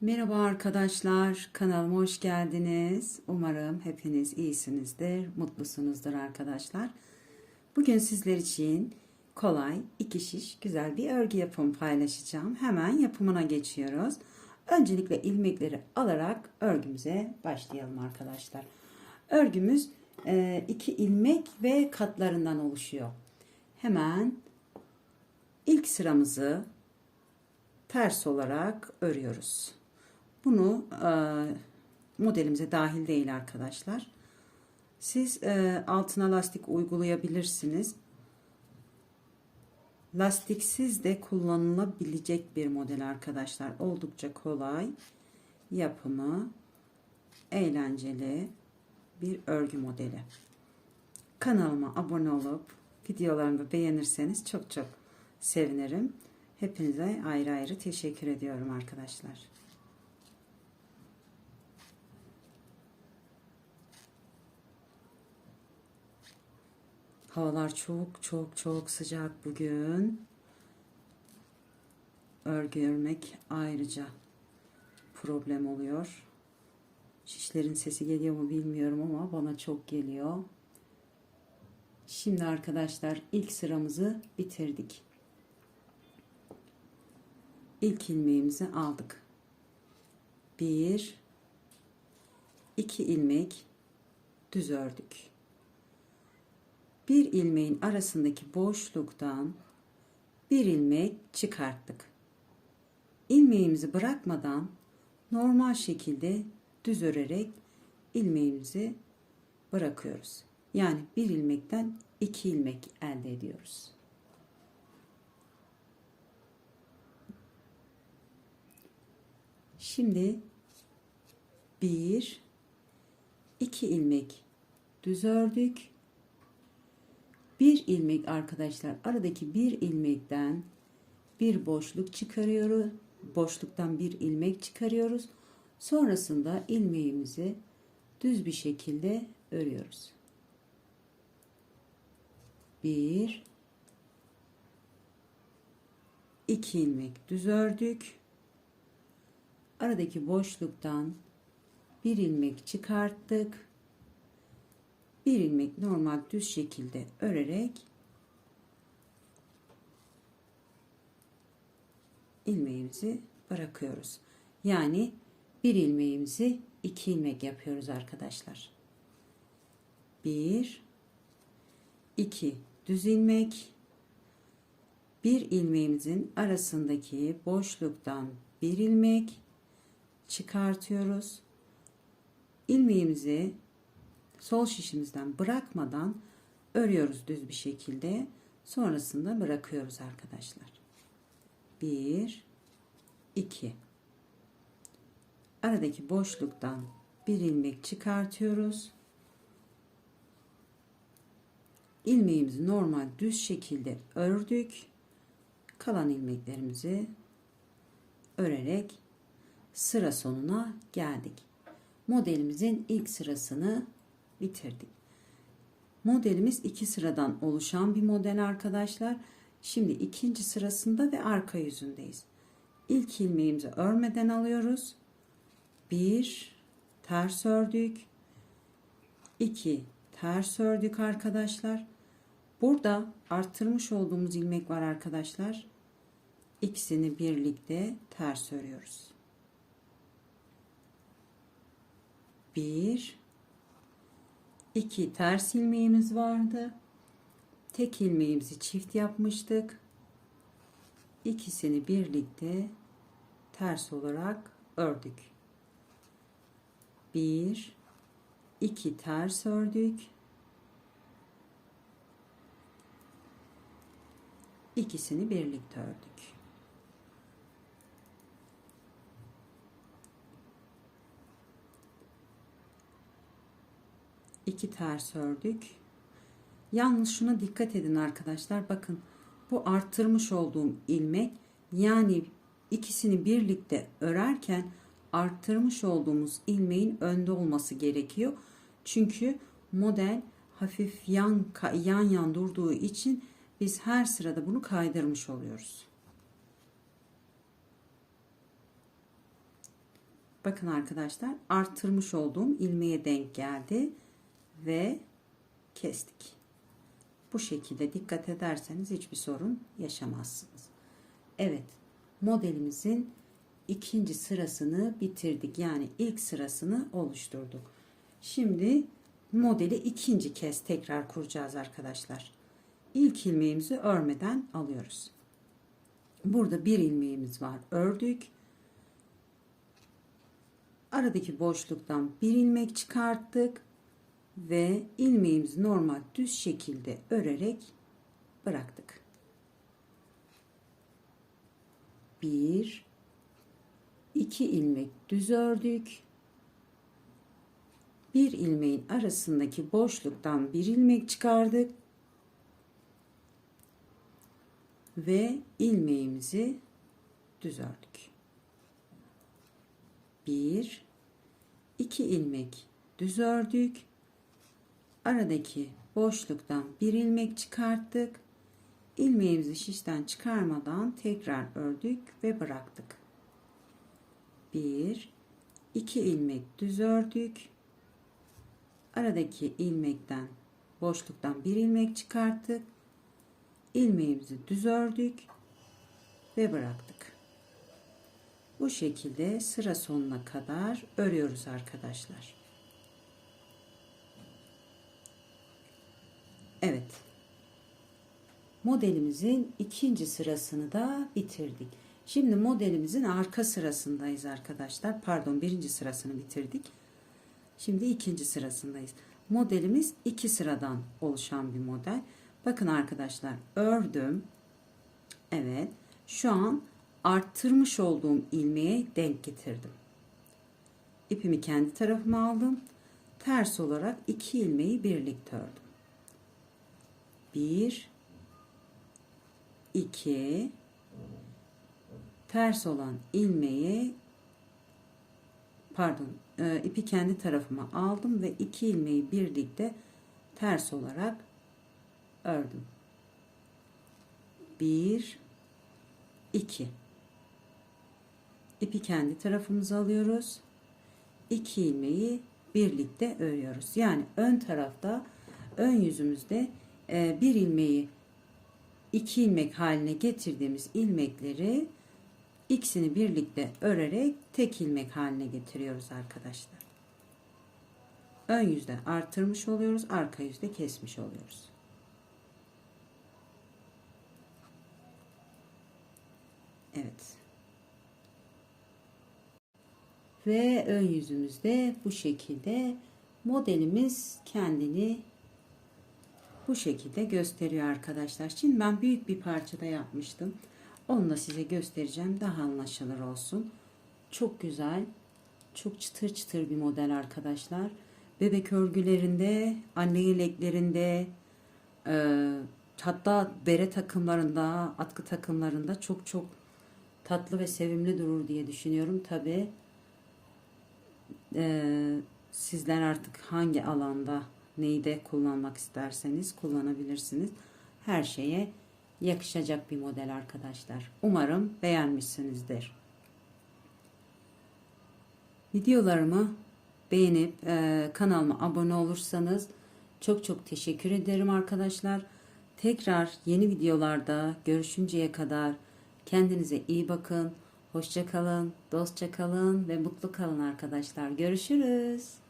Merhaba arkadaşlar, kanalıma hoş geldiniz. Umarım hepiniz iyisinizdir, mutlusunuzdur arkadaşlar. Bugün sizler için kolay, iki şiş, güzel bir örgü yapımı paylaşacağım. Hemen yapımına geçiyoruz. Öncelikle ilmekleri alarak örgümüze başlayalım arkadaşlar. Örgümüz e, iki ilmek ve katlarından oluşuyor. Hemen ilk sıramızı ters olarak örüyoruz. Bunu e, modelimize dahil değil arkadaşlar. Siz e, altına lastik uygulayabilirsiniz. Lastiksiz de kullanılabilecek bir model arkadaşlar. Oldukça kolay yapımı, eğlenceli bir örgü modeli. Kanalıma abone olup videolarımı beğenirseniz çok çok sevinirim. Hepinize ayrı ayrı teşekkür ediyorum arkadaşlar. Havalar çok çok çok sıcak bugün. Örgü örmek ayrıca problem oluyor. Şişlerin sesi geliyor mu bilmiyorum ama bana çok geliyor. Şimdi arkadaşlar ilk sıramızı bitirdik. İlk ilmeğimizi aldık. Bir, iki ilmek düz ördük. Bir ilmeğin arasındaki boşluktan bir ilmek çıkarttık. İlmeğimizi bırakmadan normal şekilde düz örerek ilmeğimizi bırakıyoruz. Yani bir ilmekten iki ilmek elde ediyoruz. Şimdi bir, iki ilmek düz ördük. Bir ilmek arkadaşlar aradaki bir ilmekten bir boşluk çıkarıyoruz. Boşluktan bir ilmek çıkarıyoruz. Sonrasında ilmeğimizi düz bir şekilde örüyoruz. Bir, iki ilmek düz ördük aradaki boşluktan bir ilmek çıkarttık. Bir ilmek normal düz şekilde örerek ilmeğimizi bırakıyoruz. Yani bir ilmeğimizi iki ilmek yapıyoruz arkadaşlar. Bir, iki düz ilmek, bir ilmeğimizin arasındaki boşluktan bir ilmek, çıkartıyoruz. İlmeğimizi sol şişimizden bırakmadan örüyoruz düz bir şekilde. Sonrasında bırakıyoruz arkadaşlar. 1 2 Aradaki boşluktan bir ilmek çıkartıyoruz. İlmeğimizi normal düz şekilde ördük. Kalan ilmeklerimizi örerek sıra sonuna geldik. Modelimizin ilk sırasını bitirdik. Modelimiz iki sıradan oluşan bir model arkadaşlar. Şimdi ikinci sırasında ve arka yüzündeyiz. İlk ilmeğimizi örmeden alıyoruz. Bir ters ördük. iki ters ördük arkadaşlar. Burada arttırmış olduğumuz ilmek var arkadaşlar. İkisini birlikte ters örüyoruz. bir iki ters ilmeğimiz vardı. Tek ilmeğimizi çift yapmıştık. İkisini birlikte ters olarak ördük. Bir, iki ters ördük. İkisini birlikte ördük. İki ters ördük. Yalnız şuna dikkat edin arkadaşlar. Bakın bu arttırmış olduğum ilmek yani ikisini birlikte örerken arttırmış olduğumuz ilmeğin önde olması gerekiyor. Çünkü model hafif yan yan yan durduğu için biz her sırada bunu kaydırmış oluyoruz. Bakın arkadaşlar arttırmış olduğum ilmeğe denk geldi ve kestik. Bu şekilde dikkat ederseniz hiçbir sorun yaşamazsınız. Evet modelimizin ikinci sırasını bitirdik. Yani ilk sırasını oluşturduk. Şimdi modeli ikinci kez tekrar kuracağız arkadaşlar. İlk ilmeğimizi örmeden alıyoruz. Burada bir ilmeğimiz var. Ördük. Aradaki boşluktan bir ilmek çıkarttık ve ilmeğimizi normal düz şekilde örerek bıraktık. Bir, iki ilmek düz ördük. Bir ilmeğin arasındaki boşluktan bir ilmek çıkardık ve ilmeğimizi düz ördük. Bir, iki ilmek düz ördük. Aradaki boşluktan bir ilmek çıkarttık. İlmeğimizi şişten çıkarmadan tekrar ördük ve bıraktık. Bir, iki ilmek düz ördük. Aradaki ilmekten boşluktan bir ilmek çıkarttık ilmeğimizi düz ördük ve bıraktık. Bu şekilde sıra sonuna kadar örüyoruz arkadaşlar. Evet. Modelimizin ikinci sırasını da bitirdik. Şimdi modelimizin arka sırasındayız arkadaşlar. Pardon birinci sırasını bitirdik. Şimdi ikinci sırasındayız. Modelimiz iki sıradan oluşan bir model. Bakın arkadaşlar ördüm. Evet. Şu an arttırmış olduğum ilmeğe denk getirdim. İpimi kendi tarafıma aldım. Ters olarak iki ilmeği birlikte ördüm. Bir, iki, ters olan ilmeği pardon e, ipi kendi tarafıma aldım ve iki ilmeği birlikte ters olarak ördüm. 1 2 İpi kendi tarafımıza alıyoruz. 2 ilmeği birlikte örüyoruz. Yani ön tarafta ön yüzümüzde bir ilmeği iki ilmek haline getirdiğimiz ilmekleri ikisini birlikte örerek tek ilmek haline getiriyoruz arkadaşlar. Ön yüzde artırmış oluyoruz, arka yüzde kesmiş oluyoruz. Evet. Ve ön yüzümüzde bu şekilde modelimiz kendini bu şekilde gösteriyor arkadaşlar. Şimdi ben büyük bir parçada yapmıştım. Onu da size göstereceğim. Daha anlaşılır olsun. Çok güzel. Çok çıtır çıtır bir model arkadaşlar. Bebek örgülerinde, anne yeleklerinde, e, hatta bere takımlarında, atkı takımlarında çok çok tatlı ve sevimli durur diye düşünüyorum. Tabi e, sizler artık hangi alanda neyi de kullanmak isterseniz kullanabilirsiniz. Her şeye yakışacak bir model arkadaşlar. Umarım beğenmişsinizdir. Videolarımı beğenip e, kanalıma abone olursanız çok çok teşekkür ederim arkadaşlar. Tekrar yeni videolarda görüşünceye kadar Kendinize iyi bakın. Hoşça kalın, dostça kalın ve mutlu kalın arkadaşlar. Görüşürüz.